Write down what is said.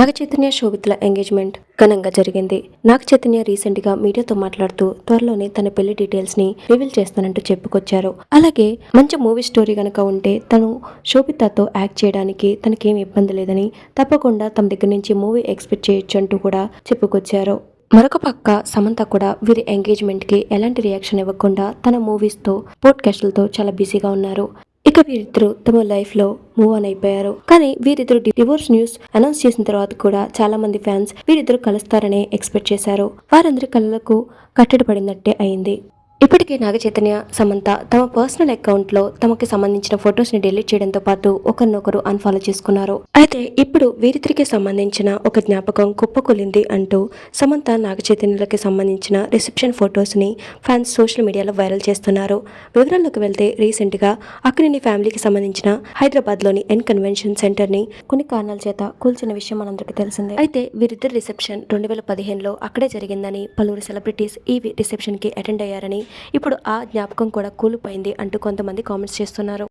Naga Chaitanya శోభితుల engagement ఘనంగా జరిగింది. నాగ చైతన్య రీసెంట్గా మీడియాతో మాట్లాడుతూ త్వరలోనే తన పెళ్ళి డీటెయిల్స్ని రివీల్ చేస్తానంటూ చెప్పుకొచ్చారు. అలాగే మంచి మూవీ స్టోరీ గనక ఉంటే తను శోభితతో యాక్ట్ చేయడానికి తనకేం ఇబ్బంది లేదని తప్పకుండా తమ దగ్గర నుంచి మూవీ ఎక్స్పెక్ట్ చేయొచ్చు అంటూ కూడా చెప్పుకొచ్చారు. మరొక పక్క సమంత కూడా వీరి ఎంగేజ్మెంట్కి ఎలాంటి రియాక్షన్ ఇవ్వకుండా తన మూవీస్తో పోడ్కాస్ట్లతో చాలా బిజీగా ఉన్నారు. ఇక వీరిద్దరు తమ లైఫ్లో మూవ్ ఆన్ అయిపోయారు. కానీ వీరిద్దరు డివోర్స్ న్యూస్ అనౌన్స్ చేసిన తర్వాత కూడా చాలా మంది ఫ్యాన్స్ వీరిద్దరు కలుస్తారనే ఎక్స్పెక్ట్ చేశారు. వారందరి కళ్ళకు కట్టడి పడినట్టే అయింది. ఇప్పటికే నాగచైతన్య సమంత తమ పర్సనల్ అకౌంట్లో తమకి సంబంధించిన ఫొటోస్ని డిలీట్ చేయడంతో పాటు ఒకరినొకరు అన్ఫాలో చేసుకున్నారు. అయితే ఇప్పుడు వీరిద్దరికి సంబంధించిన ఒక జ్ఞాపకం కుప్పకొలింది అంటూ సమంత నాగచైతన్యులకి సంబంధించిన రిసెప్షన్ ఫొటోస్ని ఫ్యాన్స్ సోషల్ మీడియాలో వైరల్ చేస్తున్నారు. వివరాల్లోకి వెళ్తే రీసెంట్గా అక్కినేని ఫ్యామిలీకి సంబంధించిన హైదరాబాద్లోని ఎన్ కన్వెన్షన్ సెంటర్ని కొన్ని కారణాల చేత కూల్చిన విషయం మనందరికీ తెలిసిందే. అయితే వీరిద్దరి రిసెప్షన్ రెండు వేల పదిహేనులో అక్కడే జరిగిందని పలువురు సెలబ్రిటీస్ ఈ రిసెప్షన్కి అటెండ్ అయ్యారని ఇప్పుడు ఆ జ్ఞాపకం కూడా కూలిపోయింది అంటూ కొంతమంది కామెంట్స్ చేస్తున్నారు.